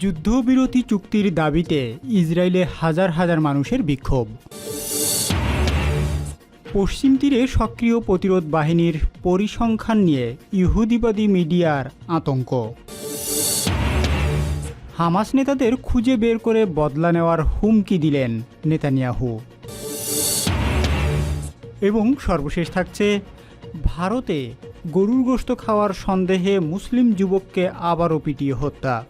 যুদ্ধবিরতি চুক্তির দাবিতে ইসরায়েলে হাজার হাজার মানুষের বিক্ষোভ। পশ্চিম তীরে সক্রিয় প্রতিরোধ বাহিনীর পরিসংখ্যান নিয়ে ইহুদিবাদী মিডিয়ার আতঙ্ক। হামাস নেতাদের খুঁজে বের করে বদলা নেওয়ার হুমকি দিলেন নেতানিয়াহু। এবং সর্বশেষ থাকছে, ভারতে গরুর গোশত খাওয়ার সন্দেহে মুসলিম যুবককে আবারও পিটিয়ে হত্যা।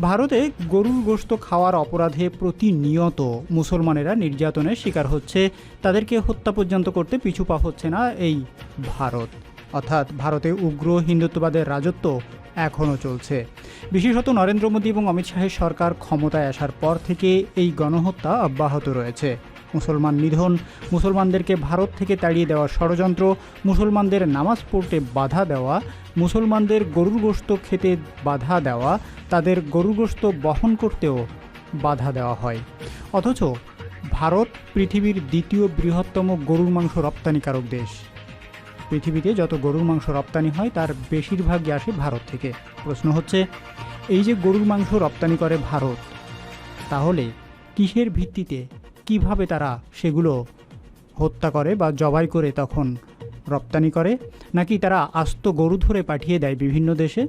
ভারতে গরুর গোস্ত খাওয়ার অপরাধে প্রতিনিয়ত মুসলমানেরা নির্যাতনের শিকার হচ্ছে। তাদেরকে হত্যা পর্যন্ত করতে পিছু পা হচ্ছে না এই ভারত। অর্থাৎ ভারতে উগ্র হিন্দুত্ববাদের রাজত্ব এখনও চলছে। বিশেষত নরেন্দ্র মোদী এবং অমিত শাহের সরকার ক্ষমতায় আসার পর থেকে এই গণহত্যা অব্যাহত রয়েছে। মুসলমান নিধন, মুসলমানদেরকে ভারত থেকে তাড়িয়ে দেওয়া ষড়যন্ত্র, মুসলমানদের নামাজ পড়তে বাধা দেওয়া, মুসলমানদের গরুর গোশত খেতে বাধা দেওয়া, তাদের গরুর গোশত বহন করতেও বাধা দেওয়া হয়। অথচ ভারত পৃথিবীর দ্বিতীয় বৃহত্তম গরুর মাংস রপ্তানিকারক দেশ। পৃথিবীতে যত গরুর মাংস রপ্তানি হয়, তার বেশিরভাগই আসে ভারত থেকে। প্রশ্ন হচ্ছে, এই যে গরুর মাংস রপ্তানি করে ভারত, তাহলে কিসের ভিত্তিতে কীভাবে তারা সেগুলো হত্যা করে বা জবাই করে তখন রপ্তানি করে, নাকি তারা আস্ত গরু ধরে পাঠিয়ে দেয় বিভিন্ন দেশে?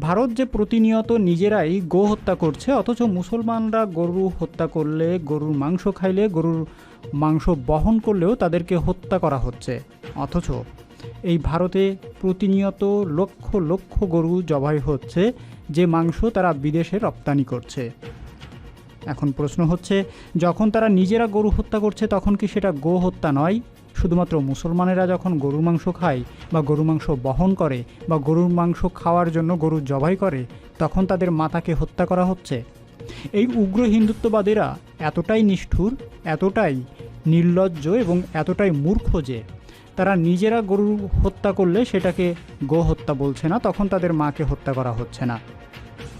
ভারত যে প্রতিনিয়ত নিজেরাই গো হত্যা করছে, অথচ মুসলমানরা গরু হত্যা করলে, গরুর মাংস খাইলে, গরুর মাংস বহন করলেও তাদেরকে হত্যা করা হচ্ছে। অথচ এই ভারতে প্রতিনিয়ত লক্ষ লক্ষ গরু জবাই হচ্ছে, যে মাংস তারা বিদেশে রপ্তানি করছে। এখন প্রশ্ন হচ্ছে, যখন তারা নিজেরা গরু হত্যা করছে, তখন কি সেটা গো হত্যা নয়? শুধুমাত্র মুসলমানেরা যখন গরুর মাংস খায় বা গরু মাংস বহন করে বা গরুর মাংস খাওয়ার জন্য গরু জবাই করে, তখন তাদের মাতাকে হত্যা করা হচ্ছে? এই উগ্র হিন্দুত্ববাদীরা এতটাই নিষ্ঠুর, এতটাই নির্লজ্জ এবং এতটাই মূর্খ যে, তারা নিজেরা গরু হত্যা করলে সেটাকে গো হত্যা বলছে না, তখন তাদের মাকে হত্যা করা হচ্ছে না।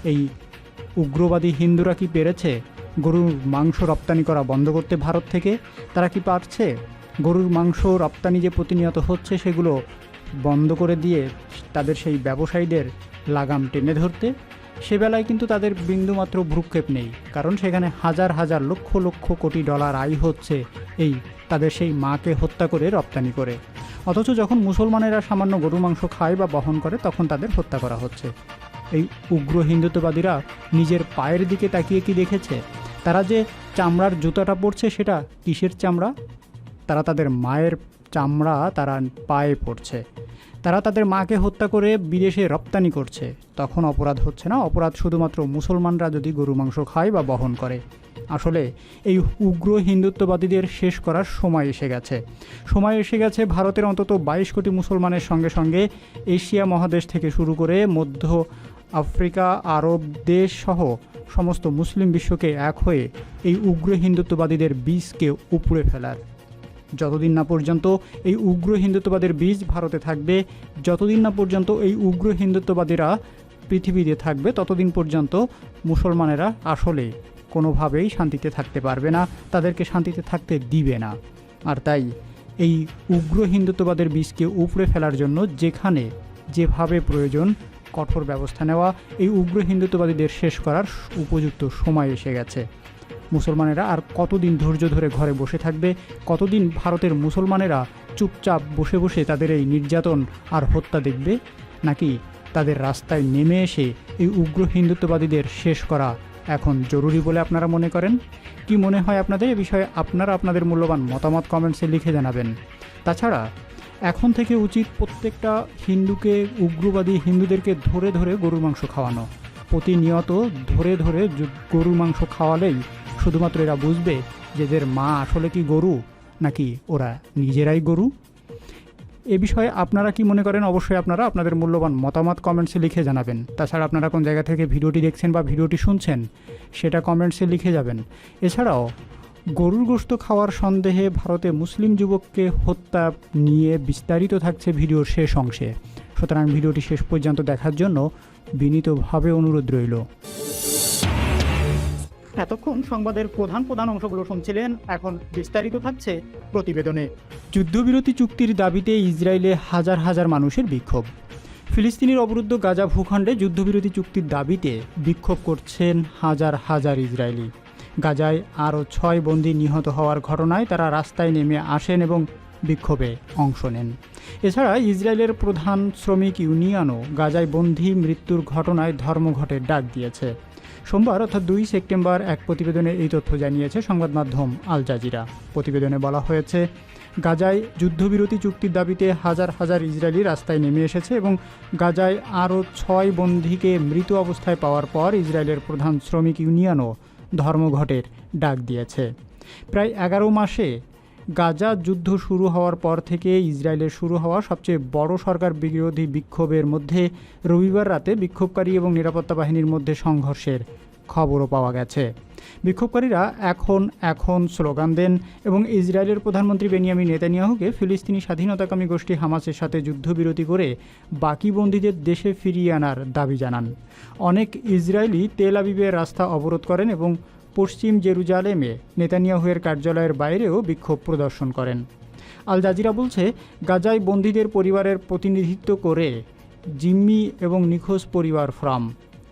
এই উগ্রবাদী হিন্দুরা কি পেরেছে? গরুর মাংস রপ্তানি করা বন্ধ করতে ভারত থেকে, তারা কি পারছে? গরুর মাংস রপ্তানি যে প্রতিনিয়ত হচ্ছে, সেগুলো বন্ধ করে দিয়ে তাদের সেই ব্যবসায়ীদের লাগাম টেনে ধরতে, সে বেলায় কিন্তু তাদের বিন্দুমাত্র ভ্রুক্ষেপ নেই। কারণ সেখানে হাজার হাজার লক্ষ লক্ষ কোটি ডলার আয় হচ্ছে এই তাদের সেই মাকে হত্যা করে রপ্তানি করে। অথচ যখন মুসলমানেরা সামান্য গরু মাংস খায় বা বহন করে, তখন তাদের হত্যা করা হচ্ছে। এই উগ্র হিন্দুত্ববাদীরা নিজের পায়ের দিকে তাকিয়ে কি দেখেছে? তারা যে চামড়ার জুতাটা পরছে সেটা কিসের চামড়া? তারা তাদের মায়ের চামড়া তারা পায়ে পড়ছে তারা তাদের মাকে হত্যা করে বিদেশে রপ্তানি করছে। তখন অপরাধ হচ্ছে না? অপরাধ শুধুমাত্র মুসলমানরা যদি গরু মাংস খায় বা বহন করে। আসলে এই উগ্র হিন্দুত্ববাদীদের শেষ করার সময় এসে গেছে। সময় এসে গেছে ভারতের অন্তত বাইশ কোটি মুসলমানের সঙ্গে সঙ্গে এশিয়া মহাদেশ থেকে শুরু করে মধ্য আফ্রিকা, আরব দেশ সহ সমস্ত মুসলিম বিশ্বকে এক হয়ে এই উগ্র হিন্দুত্ববাদীদের বীজকে উপড়ে ফেলার। যতদিন না পর্যন্ত এই উগ্র হিন্দুত্ববাদের বীজ ভারতে থাকবে, যতদিন না পর্যন্ত এই উগ্র হিন্দুত্ববাদীরা পৃথিবীতে থাকবে, ততদিন পর্যন্ত মুসলমানেরা আসলে কোনোভাবেই শান্তিতে থাকতে পারবে না, তাদেরকে শান্তিতে থাকতে দিবে না। আর তাই এই উগ্র হিন্দুত্ববাদের বীজকে উপড়ে ফেলার জন্য যেখানে যেভাবে প্রয়োজন কঠোর ব্যবস্থা নেওয়া, এই উগ্র হিন্দুত্ববাদীদের শেষ করার উপযুক্ত সময় এসে গেছে। মুসলমানেরা আর কতদিন ধৈর্য ধরে ঘরে বসে থাকবে, কতদিন ভারতের মুসলমানেরা চুপচাপ বসে বসে তাদের এই নির্যাতন আর হত্যা দেখবে, নাকি তাদের রাস্তায় নেমে এসে এই উগ্র হিন্দুত্ববাদীদের শেষ করা এখন জরুরি বলে আপনারা মনে করেন? কি মনে হয় আপনাদের? এ বিষয়ে আপনারা আপনাদের মূল্যবান মতামত কমেন্টসে লিখে জানাবেন। তাছাড়া এখন থেকে উচিত প্রত্যেকটা হিন্দুকে, উগ্রবাদী হিন্দুদেরকে ধরে ধরে গরুর মাংস খাওয়ানো। প্রতিনিয়ত ধরে ধরে গরুর মাংস খাওয়ালেই শুধুমাত্র এরা বুঝবে যে এদের মা আসলে কি গরু, নাকি ওরা নিজেরাই গরু। এ বিষয়ে আপনারা কি মনে করেন অবশ্যই আপনারা আপনাদের মূল্যবান মতামত কমেন্টসে লিখে জানাবেন। তাছাড়া আপনারা কোন জায়গা থেকে ভিডিওটি দেখছেন বা ভিডিওটি শুনছেন, সেটা কমেন্টসে লিখে যাবেন। এছাড়াও গরুর গোস্ত খাওয়ার সন্দেহে ভারতে মুসলিম যুবককে হত্যা নিয়ে বিস্তারিত থাকছে ভিডিওর শেষ অংশে। সুতরাং ভিডিওটি শেষ পর্যন্ত দেখার জন্য বিনীতভাবে অনুরোধ রইল। এতক্ষণ সংবাদের প্রধান প্রধান অংশগুলো শুনছিলেন এখন বিস্তারিত থাকছে প্রতিবেদনে। যুদ্ধবিরতি চুক্তির দাবিতে ইসরায়েলে হাজার হাজার মানুষের বিক্ষোভ। ফিলিস্তিনের অবরুদ্ধ গাজা ভূখণ্ডে যুদ্ধবিরতি চুক্তির দাবিতে বিক্ষোভ করছেন হাজার হাজার ইসরায়েলি। গাজায় আরও ছয় বন্দী নিহত হওয়ার ঘটনায় তারা রাস্তায় নেমে আসেন এবং বিক্ষোভে অংশ নেন। এছাড়া ইসরায়েলের প্রধান শ্রমিক ইউনিয়নও গাজায় বন্দী মৃত্যুর ঘটনায় ধর্মঘটের ডাক দিয়েছে। সোমবার অর্থাৎ দুই সেপ্টেম্বর এক প্রতিবেদনে এই তথ্য জানিয়েছে সংবাদ মাধ্যম আল জাজিরা। প্রতিবেদনে বলা হয়েছে, গাজায় যুদ্ধবিরতি চুক্তির দাবিতে হাজার হাজার ইসরায়েলি রাস্তায় নেমে এসেছে এবং গাজায় আরও ছয় বন্দীকে মৃত অবস্থায় পাওয়ার পর ইসরায়েলের প্রধান শ্রমিক ইউনিয়নও ধর্মঘটের ডাক দিয়েছে। প্রায় এগারো মাসে গাজা যুদ্ধ শুরু হওয়ার পর থেকে ইসরায়েলের শুরু হওয়া সবচেয়ে বড় সরকার বিরোধী বিক্ষোভের মধ্যে রবিবার রাতে বিক্ষোভকারী এবং নিরাপত্তা বাহিনীর মধ্যে সংঘর্ষের খবরও পাওয়া গেছে। বিক্ষোভকারীরা এখন এখন স্লোগান দেন এবং ইসরায়েলের প্রধানমন্ত্রী বেনিয়ামিন নেতানিয়াহুকে ফিলিস্তিনি স্বাধীনতাকামী গোষ্ঠী হামাসের সাথে যুদ্ধবিরতি করে বাকি বন্দীদের দেশে ফিরিয়ে আনার দাবি জানান। অনেক ইসরায়েলি তেল আবিবের রাস্তা অবরোধ করেন এবং পশ্চিম জেরুজালেমে নেতানিয়াহুয়ের কার্যালয়ের বাইরেও বিক্ষোভ প্রদর্শন করেন। আল জাজিরা বলছে, গাজায় বন্দীদের পরিবারের প্রতিনিধিত্ব করে জিম্মি এবং নিখোঁজ পরিবার ফ্রাম।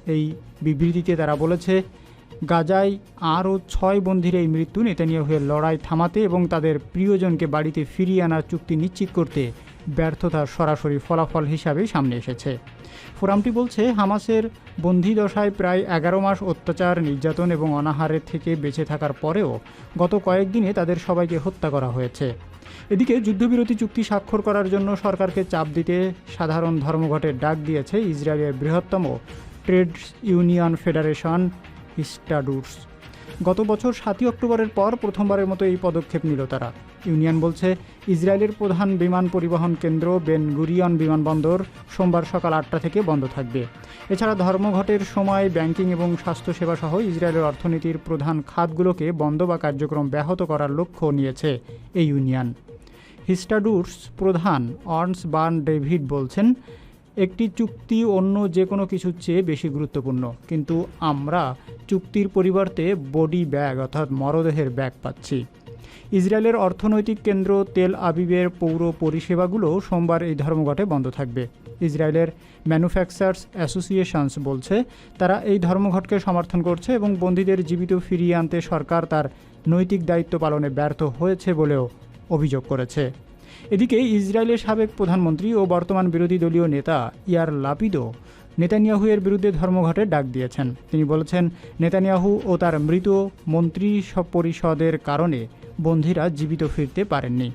এই বিবৃতিতে তারা বলেছে গাজায় আরও ছয় বন্ধির এই মৃত্যু নেতানিয়াহুয়ের লড়াই থামাতে এবং তাদের প্রিয়জনকে বাড়িতে ফিরিয়ে আনার চুক্তি নিশ্চিত করতে ব্যর্থতার সরাসরি ফলাফল হিসাবে সামনে এসেছে। ফোরামটি বলছে, হামাসের বন্দি দশায় প্রায় এগারো মাস অত্যাচার, নির্যাতন এবং অনাহারের থেকে বেঁচে থাকার পরেও গত কয়েকদিনে তাদের সবাইকে হত্যা করা হয়েছে। এদিকে যুদ্ধবিরতি চুক্তি স্বাক্ষর করার জন্য সরকারকে চাপ দিতে সাধারণ ধর্মঘটের ডাক দিয়েছে ইসরায়েলের বৃহত্তম ট্রেড ইউনিয়ন ফেডারেশন হিস্টাডুস গত বছর সাতই অক্টোবরের পর প্রথমবারের মতো এই পদক্ষেপ নিল তারা। ইউনিয়ন বলছে, ইসরায়েলের প্রধান বিমান পরিবহন কেন্দ্র বেন গুরিয়ন বিমানবন্দর সোমবার সকাল আটটা থেকে বন্ধ থাকবে। এছাড়া ধর্মঘটের সময় ব্যাংকিং এবং স্বাস্থ্যসেবা সহ ইসরায়েলের অর্থনীতির প্রধান খাতগুলোকে বন্ধ বা কার্যক্রম ব্যাহত করার লক্ষ্য নিয়েছে এই ইউনিয়ন। হিস্টাডুস প্রধান অর্নস বার্ন ডেভিড বলছেন একটি চুক্তি অন্য যে কোনো কিছুর চেয়ে বেশি গুরুত্বপূর্ণ। কিন্তু আমরা চুক্তির পরিবর্তে বডি ব্যাগ অর্থাৎ মরদেহের ব্যাগ পাচ্ছি। ইসরায়েলের অর্থনৈতিক কেন্দ্র তেল আবিবের পৌর পরিষেবাগুলো সোমবার এই ধর্মঘটে বন্ধ থাকবে। ইসরায়েলের ম্যানুফ্যাকচার্স অ্যাসোসিয়েশনস বলছে, তারা এই ধর্মঘটকে সমর্থন করছে এবং বন্দীদের জীবিত ফিরিয়ে আনতে সরকার তার নৈতিক দায়িত্ব পালনে ব্যর্থ হয়েছে বলেও অভিযোগ করেছে। এদিকে ইসরায়েলের সাবেক প্রধানমন্ত্রী ও বর্তমান বিরোধী দলীয় নেতা ইয়ার লাপিদো নেতানিয়াহুয়ের বিরুদ্ধে ধর্মঘটের ডাক দিয়েছেন। তিনি বলেছেন, নেতানিয়াহু ও তার মৃত মন্ত্রী পরিষদের কারণে বন্দীরা জীবিত ফিরতে পারেননি।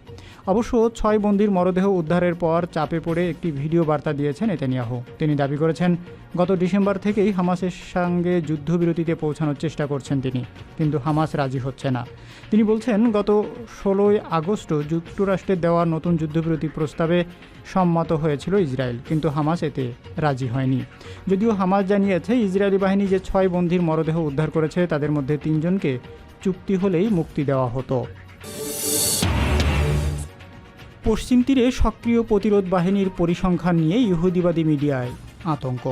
অবশ্য ছয় বন্দির মরদেহ উদ্ধারের পর চাপে পড়ে একটি ভিডিও বার্তা দিয়েছেন নেতানিয়াহু। তিনি দাবি করেছেন, গত ডিসেম্বর থেকেই হামাসের সঙ্গে যুদ্ধবিরতিতে পৌঁছানোর চেষ্টা করছেন তিনি, কিন্তু হামাস রাজি হচ্ছে না। তিনি বলছেন, গত ষোলোই আগস্ট যুক্তরাষ্ট্রের দেওয়া নতুন যুদ্ধবিরতি প্রস্তাবে সম্মত হয়েছিল ইসরায়েল, কিন্তু হামাস এতে রাজি হয়নি। যদিও হামাস জানিয়েছে, ইসরায়েলি বাহিনী যে ছয় বন্দির মরদেহ উদ্ধার করেছে, তাদের মধ্যে তিনজনকে চুক্তি হলেই মুক্তি দেওয়া হতো। পশ্চিম তীরে সক্রিয় প্রতিরোধ বাহিনীর পরিসংখ্যান নিয়ে ইহুদিবাদী মিডিয়ায় আতঙ্ক।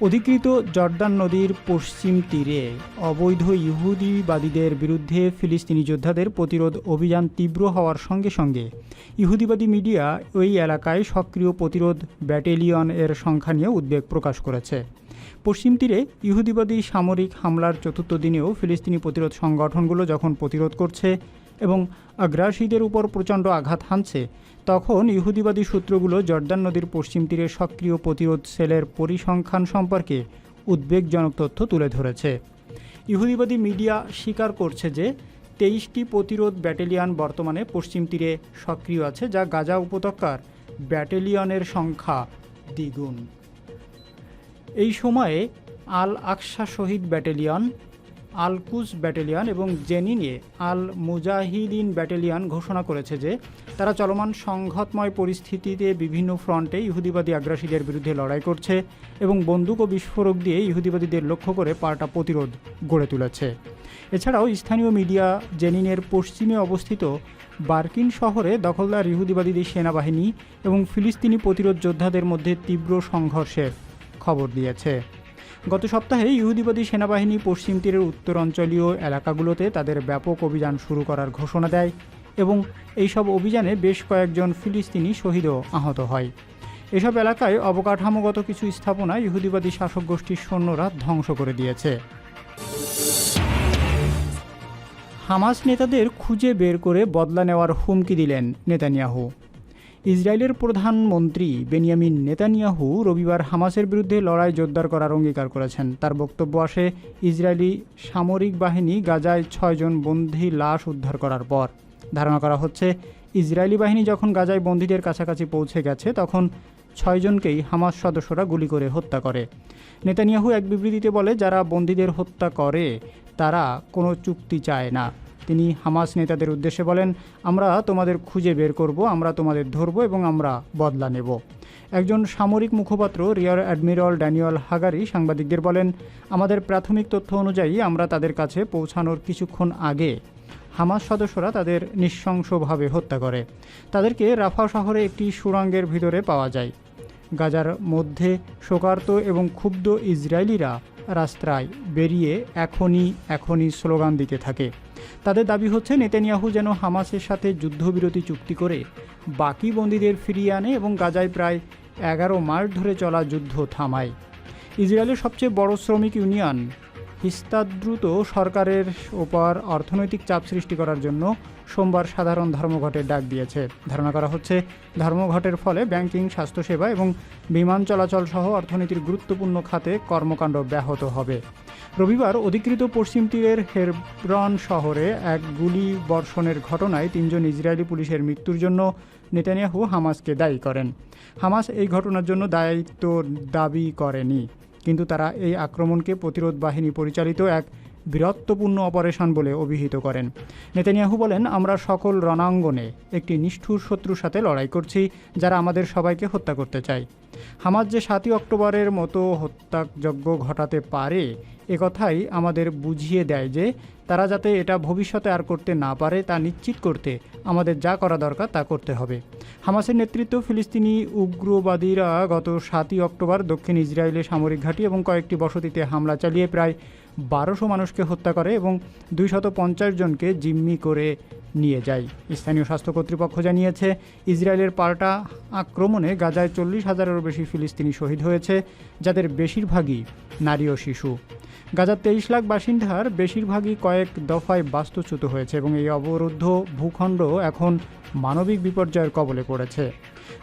অধিকৃত জর্দান নদীর পশ্চিম তীরে অবৈধ ইহুদিবাদীদের বিরুদ্ধে ফিলিস্তিনি যোদ্ধাদের প্রতিরোধ অভিযান তীব্র হওয়ার সঙ্গে সঙ্গে ইহুদিবাদী মিডিয়া ওই এলাকায় সক্রিয় প্রতিরোধ ব্যাটালিয়ন এর সংখ্যা নিয়ে উদ্বেগ প্রকাশ করেছে। পশ্চিম তীরে ইহুদিবাদী সামরিক হামলার চতুর্থ দিনেও ফিলিস্তিনি প্রতিরোধ সংগঠনগুলো যখন প্রতিরোধ করছে এবং আগ্রাসীদের উপর প্রচণ্ড আঘাত হানছে, তখন ইহুদিবাদী সূত্রগুলো জর্দান নদীর পশ্চিম তীরে সক্রিয় প্রতিরোধ সেলের পরিসংখ্যান সম্পর্কে উদ্বেগজনক তথ্য তুলে ধরেছে। ইহুদিবাদী মিডিয়া স্বীকার করছে যে, তেইশটি প্রতিরোধ ব্যাটালিয়ন বর্তমানে পশ্চিম তীরে সক্রিয় আছে, যা গাজা উপত্যকার ব্যাটেলিয়নের সংখ্যা দ্বিগুণ। এই সময়ে আল আকসা শহীদ ব্যাটালিয়ন আল কুস ব্যাটালিয়ন এবং জেনিনে আল মুজাহিদিন ব্যাটালিয়ন ঘোষণা করেছে যে, তারা চলমান সংঘাতময় পরিস্থিতিতে বিভিন্ন ফ্রন্টে ইহুদিবাদী আগ্রাসীদের বিরুদ্ধে লড়াই করছে এবং বন্দুক ও বিস্ফোরক দিয়ে ইহুদিবাদীদের লক্ষ্য করে পাল্টা প্রতিরোধ গড়ে তুলেছে। এছাড়াও স্থানীয় মিডিয়া জেনিনের পশ্চিমে অবস্থিত বার্কিন শহরে দখলদার ইহুদিবাদীদের সেনাবাহিনী এবং ফিলিস্তিনি প্রতিরোধ যোদ্ধাদের মধ্যে তীব্র সংঘর্ষের খবর দিয়েছে। গত সপ্তাহে ইহুদিবাদী সেনাবাহিনী পশ্চিম তীরের উত্তরাঞ্চলীয় এলাকাগুলোতে তাদের ব্যাপক অভিযান শুরু করার ঘোষণা দেয় এবং এইসব অভিযানে বেশ কয়েকজন ফিলিস্তিনি শহীদও আহত হয়। এসব এলাকায় অবকাঠামোগত কিছু স্থাপনা ইহুদিবাদী শাসক গোষ্ঠীর সৈন্যরা ধ্বংস করে দিয়েছে। হামাস নেতাদের খুঁজে বের করে বদলা নেওয়ার হুমকি দিলেন নেতানিয়াহু। ইসরায়েলের প্রধানমন্ত্রী বেনিয়ামিন নেতানিয়াহু রবিবার হামাসের বিরুদ্ধে লড়াই জোরদার করার অঙ্গীকার করেছেন। তার বক্তব্য আসে, ইসরায়েলি সামরিক বাহিনী গাজায় ছয়জন বন্দী লাশ উদ্ধার করার পর। ধারণা করা হচ্ছে, ইসরায়েলি বাহিনী যখন গাজায় বন্দীদের কাছাকাছি পৌঁছে গেছে, তখন ছয়জনকেই হামাস সদস্যরা গুলি করে হত্যা করে। নেতানিয়াহু এক বিবৃতিতে বলে, যারা বন্দীদের হত্যা করে, তারা কোনো চুক্তি চায় না। তিনি হামাস নেতাদের উদ্দেশ্যে বলেন, আমরা তোমাদের খুঁজে বের করব, আমরা তোমাদের ধরব এবং আমরা বদলা নেব। একজন সামরিক মুখপাত্র, রিয়ার অ্যাডমিরাল ড্যানিয়েল হাগারি, সাংবাদিকদের বলেন, আমাদের প্রাথমিক তথ্য অনুযায়ী আমরা তাদের কাছে পৌঁছানোর কিছুক্ষণ আগে হামাস সদস্যরা তাদের নৃশংসভাবে হত্যা করে। তাদেরকে রাফা শহরে একটি সুরাঙ্গের ভিতরে পাওয়া যায়। গাজার মধ্যে শোকার্ত এবং ক্ষুব্ধ ইসরায়েলিরা রাস্তায় বেরিয়ে এখনই এখনই স্লোগান দিতে থাকে। তাদের দাবি হচ্ছে, নেতানিয়াহু যেন হামাসের সাথে যুদ্ধবিরতি চুক্তি করে বাকি বন্দীদের ফিরিয়ে আনে এবং গাজায় প্রায় এগারো মাস ধরে চলা যুদ্ধ থামায়। ইসরায়েলের সবচেয়ে বড় শ্রমিক ইউনিয়ন হিস্তাদ্রুত সরকারের ওপর অর্থনৈতিক চাপ সৃষ্টি করার জন্য সোমবার সাধারণ ধর্মঘটের ডাক দিয়েছে। ধারণা করা হচ্ছে, ধর্মঘটের ফলে ব্যাংকিং, স্বাস্থ্যসেবা এবং বিমান চলাচল সহ অর্থনীতির গুরুত্বপূর্ণ খাতে কর্মকাণ্ড ব্যাহত হবে। রবিবার অধিকৃত পশ্চিম তীরের হেরব্রন শহরে এক গুলি বর্ষণের ঘটনায় তিনজন ইসরায়েলি পুলিশের মৃত্যুর জন্য নেতানিয়াহু হামাসকে দায়ী করেন। হামাস এই ঘটনার জন্য দায়িত্ব দাবি করেনি। কিন্তু তারা এই আক্রমণকে প্রতিরোধ বাহিনী পরিচালিত এক বীরত্বপূর্ণ অপারেশন বলে অভিহিত করেন। নেতানিয়াহু বলেন, আমরা সকল রণাঙ্গনে একটি নিষ্ঠুর শত্রুর সাথে লড়াই করছি, যারা আমাদের সবাইকে হত্যা করতে চায়। হামাজ যে সাতই অক্টোবরের মতো হত্যাযজ্ঞ ঘটাতে পারে একথাই আমাদের বুঝিয়ে দেয় যে, তারা যাতে এটা ভবিষ্যতে আর করতে না পারে তা নিশ্চিত করতে আমাদের যা করা দরকার তা করতে হবে। হামাসের নেতৃত্ব ফিলিস্তিনি উগ্রবাদীরা গত সাতই অক্টোবর দক্ষিণ ইসরায়েলে সামরিক ঘাঁটি এবং কয়েকটি বসতিতে হামলা চালিয়ে প্রায় বারোশো মানুষকে হত্যা করে এবং দুইশত পঞ্চাশ জনকে জিম্মি করে নিয়ে যায়। স্থানীয় স্বাস্থ্য কর্তৃপক্ষ জানিয়েছে, ইসরায়েলের পাল্টা আক্রমণে গাজায় চল্লিশ হাজারেরও বেশি ফিলিস্তিনি শহীদ হয়েছে, যাদের বেশিরভাগই নারী ও শিশু। গাজার তেইশ লাখ বাসিন্দার বেশিরভাগই কয়েক দফায় বাস্তুচ্যুত হয়েছে এবং এই অবরুদ্ধ ভূখণ্ড এখন মানবিক বিপর্যয়ের কবলে পড়েছে।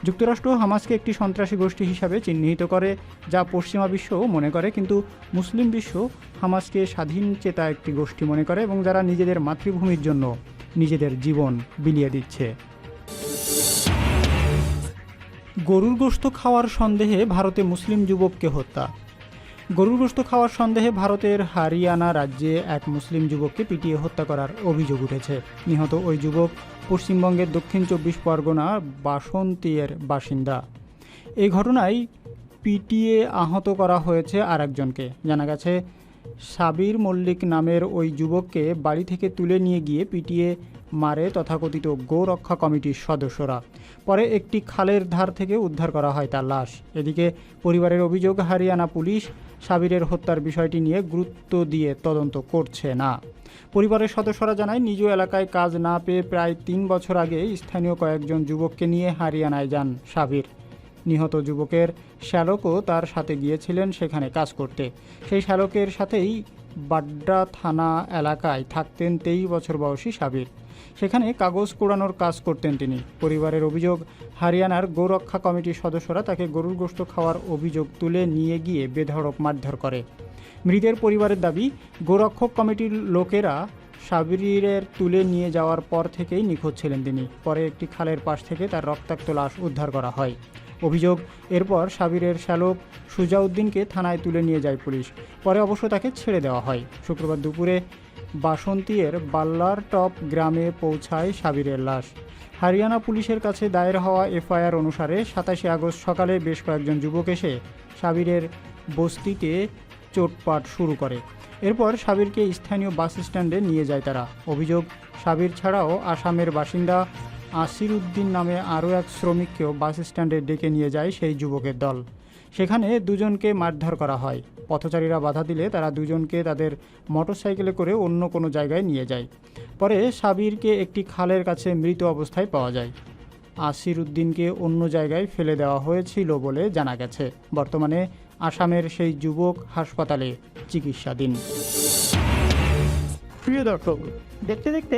যুক্তরাষ্ট্র হামাসকে একটি সন্ত্রাসী গোষ্ঠী হিসাবে চিহ্নিত করে, যা পশ্চিমা বিশ্বও মনে করে, কিন্তু মুসলিম বিশ্ব হামাসকে স্বাধীন চেতা একটি গোষ্ঠী মনে করে এবং যারা নিজেদের মাতৃভূমির জন্য নিজেদের জীবন বিলিয়ে দিচ্ছে। গরুর গোস্ত খাওয়ার সন্দেহে ভারতে মুসলিম যুবককে হত্যা। গরুর গোশত খাওয়ার সন্দেহে ভারতের হারিয়ানা রাজ্যে এক মুসলিম যুবককে পিটিয়ে হত্যা করার অভিযোগ উঠেছে। নিহত ওই যুবক পশ্চিমবঙ্গের দক্ষিণ চব্বিশ পরগনা বাসন্তীয়ের বাসিন্দা। এই ঘটনায় পিটিয়ে আহত করা হয়েছে আর একজনকে জানা গেছে, সাবির মল্লিক নামের ওই যুবককে বাড়ি থেকে তুলে নিয়ে গিয়ে পিটিয়ে মারে তথাকথিত গোরক্ষা কমিটির সদস্যরা। পরে একটি খালের ধার থেকে উদ্ধার করা হয় তার লাশ। এদিকে পরিবারের অভিযোগ, হারিয়ানা পুলিশ সাবিরের হত্যার বিষয়টি নিয়ে গুরুত্ব দিয়ে তদন্ত করছে না। পরিবারের সদস্যরা জানায়, নিজ এলাকায় কাজ না পেয়ে প্রায় তিন বছর আগে স্থানীয় কয়েকজন যুবককে নিয়ে হারিয়ানায় যান সাবির। নিহত যুবকের শ্যালকও তার সাথে গিয়েছিলেন সেখানে কাজ করতে। সেই শ্যালকের সাথেই বাড্ডা থানা এলাকায় থাকতেন তেইশ বছর বয়সী সাবির। সেখানে কাগজ কুড়ানোর কাজ করতেন তিনি। পরিবারের অভিযোগ, হারিয়ানার গোরক্ষা কমিটির সদস্যরা তাকে গরুর গোশত খাওয়ার অভিযোগ তুলে নিয়ে গিয়ে বেধড়ক মারধর করে। মৃতের পরিবারের দাবি, গোরক্ষক কমিটির লোকেরা সাবিরের তুলে নিয়ে যাওয়ার পর থেকেই নিখোঁজ ছিলেন তিনি। পরে একটি খালের পাশ থেকে তার রক্তাক্ত লাশ উদ্ধার করা হয়। অভিযোগ, এরপর সাবিরের শ্যালক সুজাউদ্দিনকে থানায় তুলে নিয়ে যায় পুলিশ। পরে অবশ্য তাকে ছেড়ে দেওয়া হয়। শুক্রবার দুপুরে বাসন্তীয়ের বাল্লার টপ গ্রামে পৌঁছায় সাবিরের লাশ। হারিয়ানা পুলিশের কাছে দায়ের হওয়া এফআইআর অনুসারে সাতাশে আগস্ট সকালে বেশ কয়েকজন যুবক এসে সাবিরের বস্তিতে চোটপাট শুরু করে। এরপর সাবিরকে স্থানীয় বাস স্ট্যান্ডে নিয়ে যায় তারা। অভিযোগ, সাবির ছাড়াও আসামের বাসিন্দা আসির উদ্দিন নামে আরও এক শ্রমিককেও বাস স্ট্যান্ডে ডেকে নিয়ে যায় সেই যুবকের দল। সেখানে দুজনকে মারধর করা হয়। পথচারীরা বাধা দিলে তারা দুজনকে তাদের মোটরসাইকেলে করে অন্য কোনো জায়গায় নিয়ে যায়। পরে সাবিরকে একটি খালের কাছে মৃত অবস্থায় পাওয়া যায়। আসির উদ্দিনকে অন্য জায়গায় ফেলে দেওয়া হয়েছিল বলে জানা গেছে। বর্তমানে আসামের সেই যুবক হাসপাতালে চিকিৎসাধীন। প্রিয় দর্শক, দেখতে দেখতে